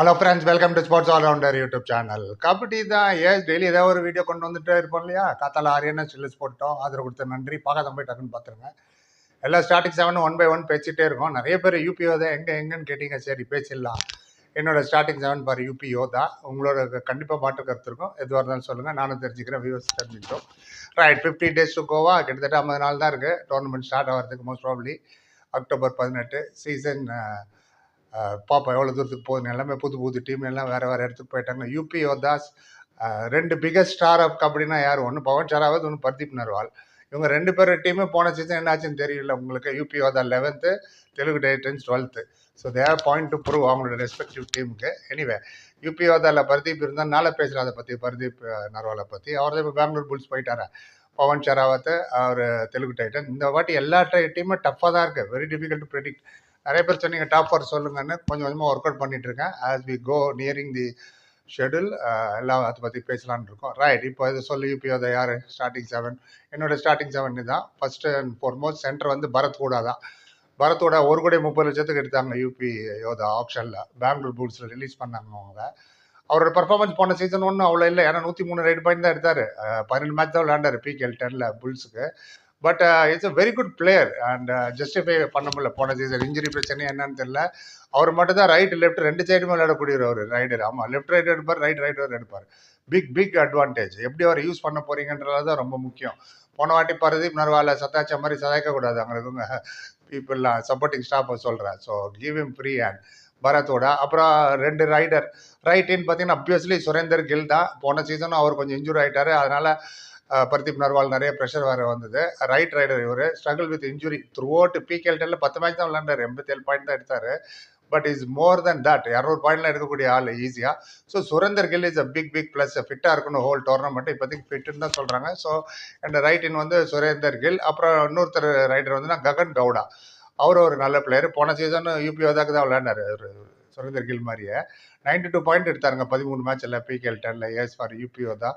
Hello friends welcome to sports allrounder YouTube channel kabaddi தான் ஏஸ் daily ஏதாவது ஒரு வீடியோ கொண்டு வந்துட்டே இருப்போம் இல்லையா? காத்தால ஆரியனா ஸ்டில்ஸ் போட்டோம் ஆதரவு கொடுத்த நன்றி. பார்க்காத போய் டக்குன்னு பார்த்துருங்க. எல்லா starting seven one by one பேசிகிட்டே இருக்கோம். நிறைய பேர் யூபிஓ தான். எங்கே எங்கேன்னு கேட்டீங்க? சரி பேசிடலாம். என்னோட ஸ்டார்டிங் செவன் பார் யூபிஓ தான். உங்களோட கண்டிப்பாக மாற்று கருத்து இருக்கும். எதுவாக இருந்தாலும் சொல்லுங்கள் நானும் தெரிஞ்சுக்கிறேன். வியூஸ் தெரிஞ்சுக்கிட்டோம். Right fifteen days to Goa கிட்டத்தட்ட ஐம்பது நாள் தான் இருக்குது டோர்னமெண்ட் ஸ்டார்ட் ஆகிறதுக்கு மோஸ்ட் ப்ராப்ளி அக்டோபர் பதினெட்டு. சீசன் பார்ப்போம் எவ்வளோ தூரத்துக்கு போகுது எல்லாமே புது புது டீம் எல்லாம் வேறு வேறு இடத்துக்கு போயிட்டாங்க. யூபி தாஸ் ரெண்டு பிகஸ்ட் ஸ்டார் ஆஃப் கபடினா யார்? ஒன்று பவன் சராவத் ஒன்று பர்தீப் நர்வால். இவங்க ரெண்டு பேர் டீமே போன சீசன் என்னாச்சுன்னு தெரியல உங்களுக்கு. UP Yoddha eleventh Telugu Titans twelfth so their point to prove அவங்களோட ரெஸ்பெக்டிவ் டீமுக்கு எனிவே யூபி யோதாவில் பர்தீப் இருந்தால் நாளை பேசுகிறேன் அதை பற்றி பர்தீப் நர்வாலை பற்றி அவர் தான் இப்போ பெங்களூர் புல்ஸ் போயிட்டாரா? பவன் ஷராவத்து அவர் தெலுங்கு டைட்டன் இந்த வாட்டி எல்லா டீமும் டஃப்பாக தான் இருக்குது வெரி டிஃபிகல்ட் டு ப்ரெடிக்ட் நிறைய பேர் சொன்னீங்க டாப் ஃபோர் சொல்லுங்கன்னு. கொஞ்சம் கொஞ்சமாக ஒர்க் அவுட் பண்ணிட்டு இருக்கேன் as we go nearing the schedule எல்லாம் அதை பற்றி பேசலாம்னு இருக்கோம். ரைட் இப்போ இது சொல்லி யூபி அதை யார்? ஸ்டார்டிங் செவன் என்னோட ஸ்டார்டிங் செவன் தான் ஃபர்ஸ்ட் அண்ட் ஃபார்மோஸ்ட் சென்டர் வந்து பரத் கூட தான். பரத்தோட ஒரு கோடி முப்பது லட்சத்துக்கு எடுத்தாங்க யூபி யோதா ஆப்ஷனில் பெங்களூர் புல்ஸில் ரிலீஸ் பண்ணாங்க அவங்க. அவரோட பர்ஃபார்மன்ஸ் போன சீசன் ஒன்றும் அவ்வளோ இல்லை. ஏன்னா நூற்றி மூணு ரைட் பாயிண்ட் தான் எடுத்தார். பதினெண்டு மேட்ச் தான் விளையாண்டார் பிகேஎல் டெனில் புல்ஸுக்கு but it's a very good player and justify பண்ண முடியல. போன சீசன் இன்ஜுரி பிரச்சனை என்னன்னு தெரியல. அவர் மட்டும் தான் ரைட் லெஃப்ட் ரெண்டு சைடுமே விளையாடக்கூடியவர் அவர். ரைடர் ஆமாம் லெஃப்ட் ரைட் எடுப்பார் ரைட் ரைட் எடுப்பார். பிக் பிக் அட்வான்டேஜ் எப்படி அவர் யூஸ் பண்ண போறீங்கன்றது தான் ரொம்ப முக்கியம். போன வாட்டி பரதீப் நர்வால சத்தாச்ச மாதிரி சதாய்க்க கூடாது. அங்கே பீப்புளெலாம் சப்போர்ட்டிங் ஸ்டாஃப் சொல்கிறேன் so give him free hand பரத்தோட அப்புறம் ரெண்டு ரைடர் ரைட்டின்னு பார்த்தீங்கன்னா அப்வியஸ்லி சுரேந்தர் கில் தான். போன சீசனும் அவர் கொஞ்சம் இன்ஜூர் ஆகிட்டார் அதனால் பர்தீப் நர்வால் நிறைய ப்ரெஷர் வேறு வந்தது. ரைட் ரைடர் இவர். Struggle with injury throughout PKL டெல்ல பத்து மேட்ச் தான் விளாண்டார் எண்பத்தேழு பாயிண்ட் தான் எடுத்தார். But is more than that இரநூறு பாயிண்ட்லாம் எடுக்கக்கூடிய ஆள் ஈஸியாக so Surender Gill is a big big plus ஃபிட்டாக இருக்கணும் ஹோல் டோர்னமெண்ட் இப்போதைக்கு ஃபிட்டுன்னு தான் சொல்கிறாங்க ஸோ அண்ட் ரைட் இன் வந்து சுரேந்தர் கில் அப்புறம் இன்னொருத்தர் ரைடர் வந்து நான் ககன் கவுடா. அவர் ஒரு நல்ல பிளேயர் போன சீசன் யூபி தான் விளையாண்டாரு சுரேந்தர் கில் மாதிரியே. 92 டூ பாயிண்ட் எடுத்தாருங்க பதிமூணு மேட்ச் இல்லை பிகேஎல் டென்ல ஏஸ் ஃபார் யூபிஓ தான்.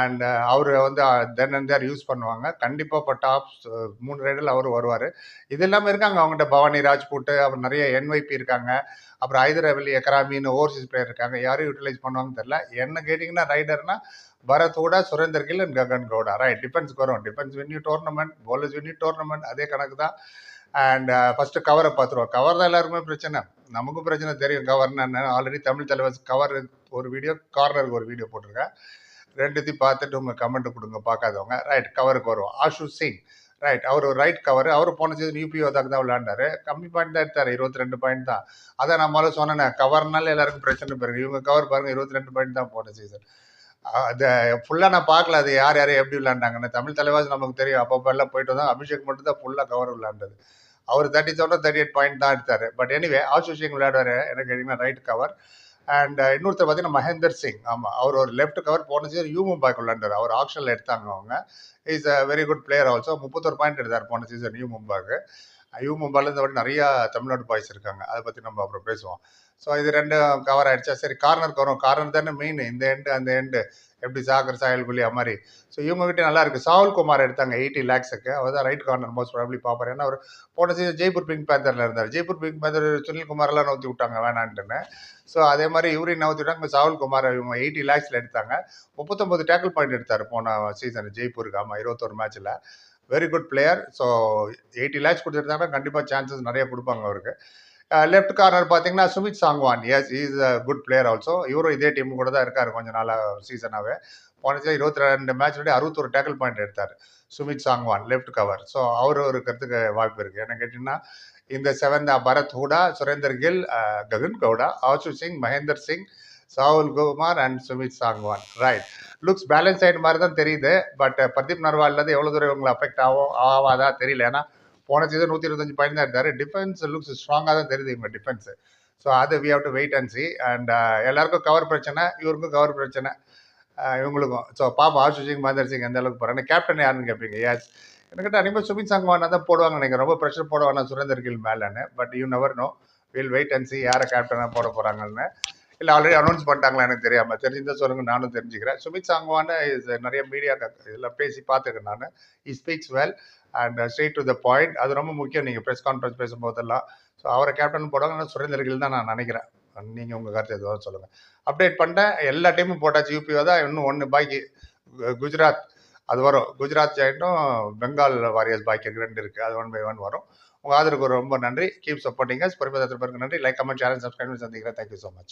அண்ட் uh, அவர் வந்து தென் அண்ட் தேர் யூஸ் பண்ணுவாங்க. கண்டிப்பாக இப்போ டாப் மூணு ரைடில் அவர் வருவார். இது இல்லாமல் இருக்காங்க. அவங்ககிட்ட பவானி ராஜ்பூட் அப்புறம் நிறைய என்வைபி இருக்காங்க. அப்புறம் ஹைதராபாலி எக்கராமின்னு ஓவர்சீஸ் பிளேயர் இருக்காங்க. யாரும் யூட்டிலைஸ் பண்ணுவாங்கன்னு தெரியல. என்ன கேட்டிங்கன்னா ரைடர்னா பரத் கூட சுரேந்தர் கில் அண்ட் ககன் கவுடா. ரைட் டிஃபென்ஸ்க்கு வரும். Defence win you tournament bowlers win you tournament அதே கணக்கு தான். அண்ட் ஃபஸ்ட்டு கவரை பார்த்துருவோம். கவர் தான் எல்லாருக்குமே பிரச்சனை. நமக்கும் பிரச்சனை தெரியும். கவர்னு ஆல்ரெடி தமிழ் தலைவர் கவர் ஒரு வீடியோ கார்னருக்கு ஒரு வீடியோ போட்டிருக்கேன். ரெண்டுத்தையும் பார்த்துட்டு உங்கள் கமெண்ட் கொடுங்க. பார்க்காதவங்க. ரைட் கவருக்கு வருவோம். ஆஷு சிங் ரைட் அவர் ரைட் கவர் அவர் போன சீசன் யூபி ஓதாக்கு தான் விளையாண்டாரு. கம்மி பாயிண்ட் தான் எடுத்தார். இருபத்தி ரெண்டு பாயிண்ட் தான். அதான் நான் முதல்ல சொன்னேன் கவர்னால எல்லாருக்கும் பிரச்சனை பாருங்க. இவங்க கவர் பாருங்க இருபத்தி ரெண்டு பாயிண்ட் தான் போன சீசன் அதை ஃபுல்லாக நான் பார்க்கல. அது யார் யார் எப்படி விளையாண்டாங்கன்னு. தமிழ் தலைவாஸ் நமக்கு தெரியும். அப்பப்போ எல்லாம் போயிட்டு வந்தால் அபிஷேக் மட்டும் தான் ஃபுல்லாக கவர் விளையாண்டது. அவர் thirty thousand thirty eight point தான் எடுத்தார். பட் எனிவே ஆஷு சிங் விளையாடுவார். எனக்கு கேட்டிங்கன்னா ரைட் கவர் அண்ட் uh, இன்னொருத்தர் பார்த்தீங்கன்னா மகேந்தர் சிங். ஆமாம் அவர் ஒரு லெஃப்ட் கவர் போன யூமும் யூ மும்பாய்க்கு அவர் ஆப்ஷனில் எடுத்தாங்க அவங்க. Is a very good player also முப்பத்தொரு பாயிண்ட் எடுத்தார் போன சீசன் யூ மும்பாக்கு யூ மும்பாயில் இந்த நிறையா தமிழ்நாடு பாய்ஸ் இருக்காங்க. அதை பற்றி நம்ம அப்புறம் பேசுவோம். ஸோ இது ரெண்டும் கவர் ஆகிடுச்சா சரி கார்னர் வரும். கார்னர் தானே மெயின் இந்த எண்டு அந்த எண்டு எப்படி சாகர் சாயல் குலி மாதிரி ஸோ இவங்ககிட்ட நல்லா இருக்குது சாகுல் குமார் எடுத்தாங்க எயிட்டி லேக்ஸுக்கு அவர் தான் ரைட் கார்னர் மோஸ்ட் ப்ராப்ளி பார்ப்பார். ஏன்னா அவர் போன சீசன் ஜெய்ப்பூர் பிங்க் பேந்தரில் இருந்தார். ஜெய்ப்பூர் பிங்க் பேந்தர் சுனில் குமார்லாம் நவுத்தி விட்டாங்க வேணான்ட்டுன்னு. ஸோ அதே மாதிரி இவரையும் நவுத்தி விட்டாங்க. சாகுல் குமார் இவங்க எயிட்டி லேக்ஸில் எடுத்தாங்க. முப்பத்தொம்பது டேக்கிள் பாயிண்ட் எடுத்தார் போன சீசன் ஜெய்ப்பூருக்கு. ஆமாம் இருபத்தொரு மேட்ச்சில் very good player so eighty lakhs கொடுத்துருந்தாங்கன்னா கண்டிப்பாக சான்சஸ் நிறைய கொடுப்பாங்க அவருக்கு. Uh, லெஃப்ட் கார்னர் பார்த்தீங்கன்னா Sumit Sangwan he's is a good player also இவரும் இதே டீம் கூட தான் இருக்கார் கொஞ்சம் நாளாக சீசனாகவே போனச்சு இருபத்தி ரெண்டு மேட்ச் அறுபத்தொரு டேக்கிள் பாயிண்ட் எடுத்தார் Sumit Sangwan left cover so அவர் இருக்கிறதுக்கு வாய்ப்பு இருக்குது என்ன கேட்டிங்கன்னா இந்த seven Bharat Hooda Surender Gill uh, Gagan Gowda Ashu Singh Mahender Singh Sawul Kumar and Sumit Sangwan. Right looks balance ஆகிட்டு மாதிரி தான் தெரியுது. பட் uh, பிரதீப் நர்வால்லேருந்து எவ்வளோ தூரம் இவங்களை அஃபெக்ட் ஆகும் ஆகாதா தெரியல. ஏன்னா போன சீசன் நூற்றி இருபத்தஞ்சு பாயிண்ட் தான் இருந்தார் டிஃபென்ஸ் லுக்ஸ் ஸ்ட்ராங்காக தான் தெரியுது இவங்க டிஃபென்ஸ் ஸோ அது we have to wait and see and எல்லாருக்கும் கவர் பிரச்சனை இவருக்கும் கவர் பிரச்சனை uh, இவங்களுக்கும். ஸோ பாப்பா ஆஷு சிங் மகேந்தர் சிங் எந்த அளவுக்கு போகிறாங்க கேப்டன் யாருன்னு கேட்பீங்க எஸ் எனக்கிட்ட அனிமல் சுமித் சங்வானா தான் போடுவாங்க நீங்கள் ரொம்ப ப்ரெஷர் போடுவாங்க Surender Gill மேலேன்னு. But you never know will wait and see யாரை கேப்டனாக போட போகிறாங்கன்னு இல்லை ஆல்ரெடி அனௌன்ஸ் பண்ணிட்டாங்களா எனக்கு தெரியாமல் தெரிஞ்சிருந்தா சொல்லுங்க நானும் தெரிஞ்சுக்கிறேன். சுமித் சாங்வான uh, நிறைய மீடியா இதில் பேசி பார்த்துருக்கேன் நான். He speaks well and straight to the point அது ரொம்ப முக்கியம். நீங்கள் ப்ரெஸ் கான்ஃபரன்ஸ் பேசும்போதெல்லாம். ஸோ அவரை கேப்டன் போடுவாங்க ஆனால் சுரேந்தர் கில் தான் நான் நினைக்கிறேன். நீங்கள் உங்கள் கருத்து எதுவும் சொல்லுங்கள் அப்டேட் பண்ணிட்டேன். எல்லா டீமும் போட்டாச்சு. யூபி தான். இன்னும் ஒன்று பாக்கி. குஜராத். அது வரும். குஜராத் ஜெயிட்டும் பெங்கால் வாரியர்ஸ் பாக்கி ரெண்டு இருக்குது அது ஒன் பை ஒன் வரும். உங்கள் ஆதரவுக்கு ரொம்ப நன்றி. கீப் சப்போர்ட்டிங் பெருமை பேருக்கு நன்றி. லைக் கமெண்ட் சேனல் சப்ஸ்கிரைப் சந்திக்கிறேன். Thank you so much